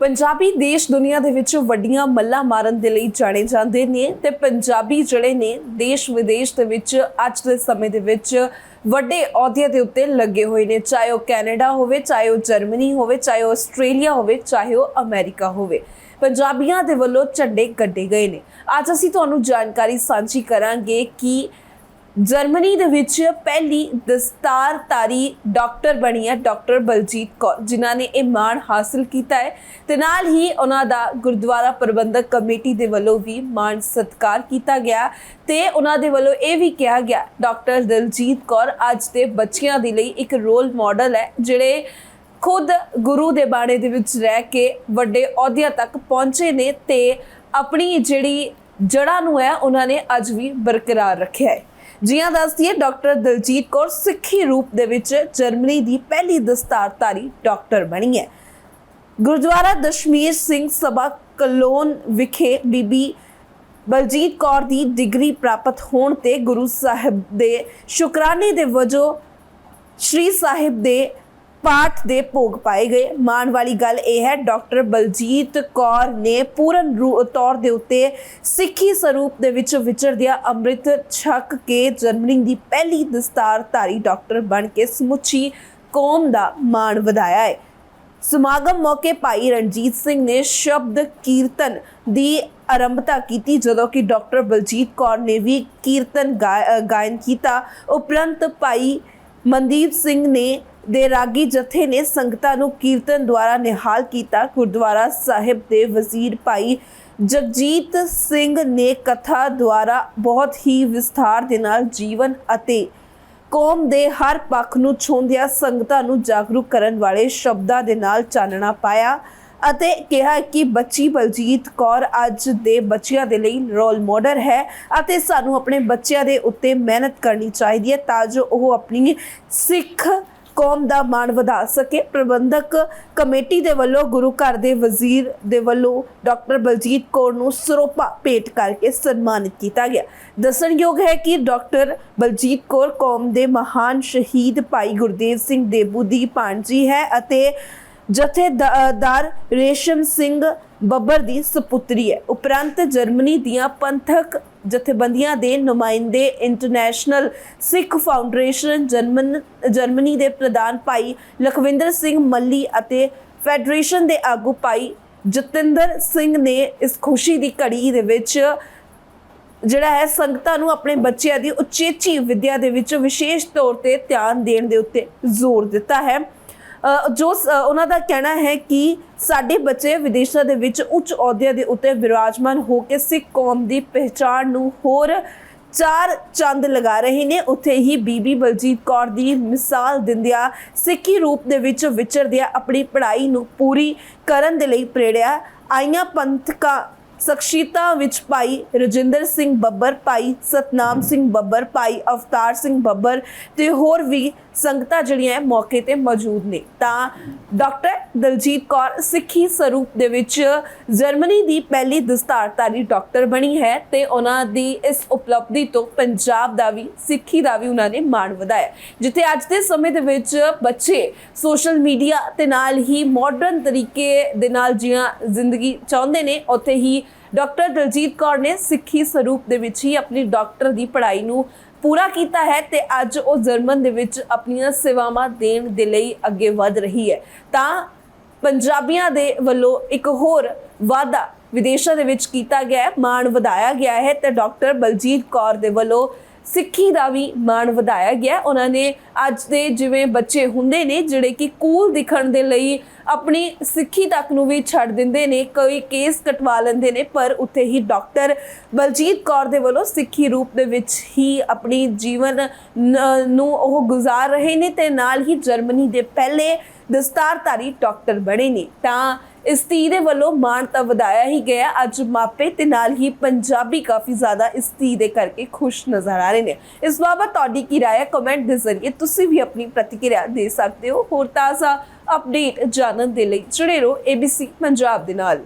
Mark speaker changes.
Speaker 1: ਪੰਜਾਬੀ ਦੇਸ਼ ਦੁਨੀਆ ਦੇ ਵਿੱਚ ਵੱਡੀਆਂ ਮੱਲਾਂ ਮਾਰਨ ਦੇ ਲਈ ਜਾਣੇ ਜਾਂਦੇ ਨੇ ਤੇ ਪੰਜਾਬੀ ਜਿਹੜੇ ਨੇ ਦੇਸ਼ ਵਿਦੇਸ਼ ਦੇ ਵਿੱਚ ਅੱਜ ਦੇ ਸਮੇਂ ਦੇ ਵਿੱਚ ਵੱਡੇ ਅਹੁਦਿਆਂ ਦੇ ਉੱਤੇ ਲੱਗੇ ਹੋਏ ਨੇ, ਚਾਹੇ ਉਹ ਕੈਨੇਡਾ ਹੋਵੇ, ਚਾਹੇ ਉਹ ਜਰਮਨੀ ਹੋਵੇ, ਚਾਹੇ ਉਹ ਆਸਟ੍ਰੇਲੀਆ ਹੋਵੇ, ਚਾਹੇ ਉਹ ਅਮਰੀਕਾ ਹੋਵੇ। ਪੰਜਾਬੀਆਂ ਦੇ ਵੱਲੋਂ ਝੰਡੇ ਗੱਡੇ ਗਏ ਨੇ। ਅੱਜ ਅਸੀਂ ਤੁਹਾਨੂੰ ਜਾਣਕਾਰੀ ਸਾਂਝੀ ਕਰਾਂਗੇ ਕਿ ਜਰਮਨੀ ਦੇ ਵਿੱਚ ਪਹਿਲੀ ਦਸਤਾਰਧਾਰੀ ਡਾਕਟਰ ਬਣੀ ਹੈ, ਡਾਕਟਰ ਬਲਜੀਤ ਕੌਰ, ਜਿਨ੍ਹਾਂ ਨੇ ਇਹ ਮਾਣ ਹਾਸਲ ਕੀਤਾ ਹੈ। ਤੇ ਨਾਲ ਹੀ ਉਹਨਾਂ ਦਾ ਗੁਰਦੁਆਰਾ ਪ੍ਰਬੰਧਕ ਕਮੇਟੀ ਦੇ ਵੱਲੋਂ ਵੀ ਮਾਣ ਸਤਿਕਾਰ ਕੀਤਾ ਗਿਆ। ਤੇ ਉਹਨਾਂ ਦੇ ਵੱਲੋਂ ਇਹ ਵੀ ਕਿਹਾ ਗਿਆ, ਡਾਕਟਰ ਦਲਜੀਤ ਕੌਰ ਅੱਜ ਦੇ ਬੱਚਿਆਂ ਦੇ ਲਈ ਇੱਕ ਰੋਲ ਮਾਡਲ ਹੈ, ਜਿਹੜੇ ਖੁਦ ਗੁਰੂ ਦੇ ਬਾਣੇ ਦੇ ਵਿੱਚ ਰਹਿ ਕੇ ਵੱਡੇ ਅਹੁਦਿਆਂ ਤੱਕ ਪਹੁੰਚੇ ਨੇ ਤੇ ਆਪਣੀ ਜਿਹੜੀ ਜੜ੍ਹਾਂ ਨੂੰ ਹੈ, ਉਹਨਾਂ ਨੇ ਅੱਜ ਵੀ ਬਰਕਰਾਰ ਰੱਖਿਆ ਹੈ। ਜੀਆਂ ਦੱਸਦੀ ਡਾਕਟਰ ਦਲਜੀਤ ਕੌਰ ਸਿੱਖੀ ਰੂਪ ਦੇ ਵਿੱਚ ਜਰਮਨੀ ਦੀ ਪਹਿਲੀ ਦਸਤਾਰਧਾਰੀ ਡਾਕਟਰ ਬਣੀ ਹੈ। ਗੁਰਦੁਆਰਾ ਦਸ਼ਮੀਰ ਸਿੰਘ ਸਭਾ ਕਲੋਨ ਵਿਖੇ ਬੀਬੀ ਬਲਜੀਤ ਕੌਰ ਦੀ ਡਿਗਰੀ ਪ੍ਰਾਪਤ ਹੋਣ ਤੇ ਗੁਰੂ ਸਾਹਿਬ ਦੇ ਸ਼ੁਕਰਾਨੇ ਦੇ ਵਜੋਂ ਸ਼੍ਰੀ ਸਾਹਿਬ ਦੇ ਪਾਠ ਦੇ ਭੋਗ ਪਾਏ ਗਏ। ਮਾਣ ਵਾਲੀ ਗੱਲ ਇਹ ਹੈ, ਡਾਕਟਰ ਬਲਜੀਤ ਕੌਰ ਨੇ ਪੂਰਨ ਰੂ- ਤੌਰ ਦੇ ਉੱਤੇ ਸਿੱਖੀ ਸਰੂਪ ਦੇ ਵਿੱਚ ਵਿਚਰਦਿਆਂ ਅੰਮ੍ਰਿਤ ਛਕ ਕੇ ਜਰਮਨੀ ਦੀ ਪਹਿਲੀ ਦਸਤਾਰਧਾਰੀ ਡਾਕਟਰ ਬਣ ਕੇ ਸਮੁੱਚੀ ਕੌਮ ਦਾ ਮਾਣ ਵਧਾਇਆ ਹੈ। ਸਮਾਗਮ ਮੌਕੇ ਭਾਈ ਰਣਜੀਤ ਸਿੰਘ ਨੇ ਸ਼ਬਦ ਕੀਰਤਨ ਦੀ ਆਰੰਭਤਾ ਕੀਤੀ, ਜਦੋਂ ਕਿ ਡਾਕਟਰ ਬਲਜੀਤ ਕੌਰ ਨੇ ਵੀ ਕੀਰਤਨ ਗਾ- ਗਾਇਨ ਕੀਤਾ। ਉਪਰੰਤ ਭਾਈ ਮਨਦੀਪ ਸਿੰਘ ਨੇ ਦੇ ਰਾਗੀ ਜਥੇ ਨੇ ਸੰਗਤਾਂ ਨੂੰ ਕੀਰਤਨ ਦੁਆਰਾ ਨਿਹਾਲ ਕੀਤਾ। ਗੁਰਦੁਆਰਾ ਸਾਹਿਬ ਦੇ ਵਜ਼ੀਰ ਭਾਈ ਜਗਜੀਤ ਸਿੰਘ ਨੇ ਕਥਾ ਦੁਆਰਾ ਬਹੁਤ ਹੀ ਵਿਸਥਾਰ ਦੇ ਨਾਲ ਜੀਵਨ ਅਤੇ ਕੌਮ ਦੇ ਹਰ ਪੱਖ ਨੂੰ ਛੋਂਦਿਆਂ ਸੰਗਤਾਂ ਨੂੰ ਜਾਗਰੂਕ ਕਰਨ ਵਾਲੇ ਸ਼ਬਦਾਂ ਦੇ ਨਾਲ ਚਾਨਣਾ ਪਾਇਆ ਅਤੇ ਕਿਹਾ ਕਿ ਬੱਚੀ ਬਲਜੀਤ ਕੌਰ ਅੱਜ ਦੇ ਬੱਚਿਆਂ ਦੇ ਲਈ ਰੋਲ ਮਾਡਲ ਹੈ ਅਤੇ ਸਾਨੂੰ ਆਪਣੇ ਬੱਚਿਆਂ ਦੇ ਉੱਤੇ ਮਿਹਨਤ ਕਰਨੀ ਚਾਹੀਦੀ ਹੈ ਤਾਂ ਜੋ ਉਹ ਆਪਣੀ ਸਿੱਖ ਕੌਮ ਦਾ ਮਾਣ ਵਧਾ ਸਕੇ। ਪ੍ਰਬੰਧਕ ਕਮੇਟੀ ਦੇ ਵੱਲੋਂ ਗੁਰੂ ਘਰ ਦੇ ਵਜ਼ੀਰ ਦੇ ਵੱਲੋਂ ਡਾਕਟਰ ਬਲਜੀਤ ਕੌਰ ਨੂੰ ਸਰੋਪਾ ਭੇਟ ਕਰਕੇ ਸਨਮਾਨਿਤ ਕੀਤਾ ਗਿਆ। ਦੱਸਣਯੋਗ ਹੈ ਕਿ ਡਾਕਟਰ ਬਲਜੀਤ ਕੌਰ ਕੌਮ ਦੇ ਮਹਾਨ ਸ਼ਹੀਦ ਭਾਈ ਗੁਰਦੇਵ ਸਿੰਘ ਦੇਬੂ ਦੀ ਭਾਣਜੀ ਹੈ ਅਤੇ ਜਥੇਦਾਰ ਰੇਸ਼ਮ ਸਿੰਘ ਬੱਬਰ ਦੀ ਸੁਪੁੱਤਰੀ ਹੈ। ਉਪਰੰਤ ਜਰਮਨੀ ਦੀਆਂ ਪੰਥਕ ਜਥੇਬੰਦੀਆਂ ਦੇ ਨੁਮਾਇੰਦੇ international Sikh foundation German, Germany ਦੇ ਪ੍ਰਧਾਨ ਭਾਈ ਲਖਵਿੰਦਰ ਸਿੰਘ ਮੱਲੀ ਅਤੇ ਫੈਡਰੇਸ਼ਨ ਦੇ ਆਗੂ ਭਾਈ ਜਤਿੰਦਰ ਸਿੰਘ ਨੇ ਇਸ ਖੁਸ਼ੀ ਦੀ ਘੜੀ ਦੇ ਵਿੱਚ ਜਿਹੜਾ ਹੈ ਸੰਗਤਾਂ ਨੂੰ ਆਪਣੇ ਬੱਚਿਆਂ ਦੀ ਉਚੇਚੀ ਵਿੱਦਿਆ ਦੇ ਵਿੱਚ ਵਿਸ਼ੇਸ਼ ਤੌਰ ਤੇ ਧਿਆਨ ਦੇਣ ਦੇ ਉੱਤੇ ਜ਼ੋਰ ਦਿੱਤਾ ਹੈ। ਜੋ ਸ- ਉਹਨਾਂ ਦਾ ਕਹਿਣਾ ਹੈ ਕਿ ਸਾਡੇ ਬੱਚੇ ਵਿਦੇਸ਼ਾਂ ਦੇ ਵਿੱਚ ਉੱਚ ਅਹੁਦਿਆਂ ਦੇ ਉੱਤੇ ਵਿਰਾਜਮਾਨ ਹੋ ਕੇ ਸਿੱਖ ਕੌਮ ਦੀ ਪਹਿਚਾਣ ਨੂੰ ਹੋਰ ਚਾਰ ਚੰਦ ਲਗਾ ਰਹੇ ਨੇ। ਉੱਥੇ ਹੀ ਬੀਬੀ ਬਲਜੀਤ ਕੌਰ ਦੀ ਮਿਸਾਲ ਦਿੰਦਿਆਂ, ਸਿੱਖੀ ਰੂਪ ਦੇ ਵਿੱਚ ਵਿਚਰਦਿਆਂ ਆਪਣੀ ਪੜ੍ਹਾਈ ਨੂੰ ਪੂਰੀ ਕਰਨ ਦੇ ਲਈ ਪ੍ਰੇਰਿਆ ਆਈਆਂ ਪੰਥਕਾਂ ਸ਼ਖਸੀਅਤਾਂ ਵਿੱਚ ਭਾਈ ਰਜਿੰਦਰ ਸਿੰਘ ਬੱਬਰ ਭਾਈ ਸਤਨਾਮ ਸਿੰਘ ਬੱਬਰ ਭਾਈ ਅਵਤਾਰ ਸਿੰਘ ਬੱਬਰ ਤੇ ਹੋਰ ਵੀ ਸੰਗਤਾਂ ਜਿਹੜੀਆਂ ਮੌਕੇ ਤੇ ਮੌਜੂਦ ਨੇ। ਤਾਂ ਡਾਕਟਰ ਦਲਜੀਤ ਕੌਰ ਸਿੱਖੀ ਸਰੂਪ ਦੇ ਵਿੱਚ ਜਰਮਨੀ ਦੀ ਪਹਿਲੀ ਦਸਤਾਰਧਾਰੀ ਡਾਕਟਰ ਬਣੀ ਹੈ ਤੇ ਉਹਨਾਂ ਦੀ ਇਸ ਉਪਲਬਧੀ ਤੋਂ ਪੰਜਾਬ ਦਾ ਵੀ, ਸਿੱਖੀ ਦਾ ਵੀ ਉਹਨਾਂ ਨੇ ਮਾਣ ਵਧਾਇਆ ਜਿੱਥੇ ਅੱਜ ਦੇ ਸਮੇਂ ਦੇ ਵਿੱਚ ਬੱਚੇ ਸੋਸ਼ਲ ਮੀਡੀਆ ਤੇ ਨਾਲ ਹੀ ਮਾਡਰਨ ਤਰੀਕੇ ਦੇ ਨਾਲ ਜੀਆਂ ਜ਼ਿੰਦਗੀ ਚਾਹੁੰਦੇ ਨੇ, ਉੱਥੇ ਹੀ ਡਾਕਟਰ ਦਲਜੀਤ ਕੌਰ ਨੇ ਸਿੱਖੀ ਸਰੂਪ ਦੇ ਵਿੱਚ ਹੀ ਆਪਣੀ ਡਾਕਟਰ ਦੀ ਪੜ੍ਹਾਈ ਨੂੰ ਪੂਰਾ ਕੀਤਾ ਹੈ ਤੇ ਅੱਜ ਉਹ ਜਰਮਨ ਦੇ ਵਿੱਚ ਆਪਣੀਆਂ ਸੇਵਾਵਾਂ ਦੇਣ ਦੇ ਲਈ ਅੱਗੇ ਵਧ ਰਹੀ ਹੈ। ਤਾਂ ਪੰਜਾਬੀਆਂ ਦੇ ਵੱਲੋਂ ਇੱਕ ਹੋਰ ਵਾਅਦਾ ਵਿਦੇਸ਼ਾਂ ਦੇ ਵਿੱਚ ਕੀਤਾ ਗਿਆ ਹੈ, ਮਾਣ ਵਧਾਇਆ ਗਿਆ ਹੈ ਤੇ ਡਾਕਟਰ ਬਲਜੀਤ ਕੌਰ ਦੇ ਵੱਲੋਂ ਸਿੱਖੀ ਦਾ ਵੀ ਮਾਣ ਵਧਾਇਆ ਗਿਆ ਉਹਨਾਂ ਨੇ ਅੱਜ ਦੇ ਜਿਵੇਂ ਬੱਚੇ ਹੁੰਦੇ ਨੇ, ਜਿਹੜੇ ਕਿ ਕੂਲ ਦਿਖਣ ਦੇ ਲਈ ਆਪਣੀ ਸਿੱਖੀ ਤੱਕ ਨੂੰ ਵੀ ਛੱਡ ਦਿੰਦੇ ਨੇ, ਕੋਈ ਕੇਸ ਕਟਵਾ ਲੈਂਦੇ ਨੇ, ਪਰ ਉੱਥੇ ਹੀ ਡਾਕਟਰ ਬਲਜੀਤ ਕੌਰ ਦੇ ਵੱਲੋਂ ਸਿੱਖੀ ਰੂਪ ਦੇ ਵਿੱਚ ਹੀ ਆਪਣੀ ਜੀਵਨ ਨੂੰ ਉਹ ਗੁਜ਼ਾਰ ਰਹੇ ਨੇ ਤੇ ਨਾਲ ਹੀ ਜਰਮਨੀ ਦੇ ਪਹਿਲੇ ਦਸਤਾਰਧਾਰੀ ਡਾਕਟਰ ਬਣੇ ਨੇ। ਤਾਂ ਇਸ ਧੀ ਦੇ ਵੱਲੋਂ ਮਾਣ ਤਾਂ ਵਧਾਇਆ ਹੀ ਗਿਆ। ਅੱਜ ਮਾਪੇ ਤੇ ਨਾਲ ਹੀ ਪੰਜਾਬੀ ਕਾਫੀ ਜ਼ਿਆਦਾ ਇਸ ਧੀ ਦੇ ਕਰਕੇ ਖੁਸ਼ ਨਜ਼ਰ ਆ ਰਹੇ ਨੇ। ਇਸ ਬਾਬਤ ਤੁਹਾਡੀ ਕੀ ਰਾਏ ਹੈ? ਕਮੈਂਟ ਦੇ ਜ਼ਰੀਏ ਤੁਸੀਂ ਵੀ ਆਪਣੀ ਪ੍ਰਤੀਕਿਰਿਆ ਦੇ ਸਕਦੇ ਹੋ। ਹੋਰ ਤਾਜ਼ਾ ਅਪਡੇਟ ਜਾਣਨ ਦੇ ਲਈ ਜੁੜੇ ਰਹੋ ABC ਪੰਜਾਬ ਦੇ ਨਾਲ।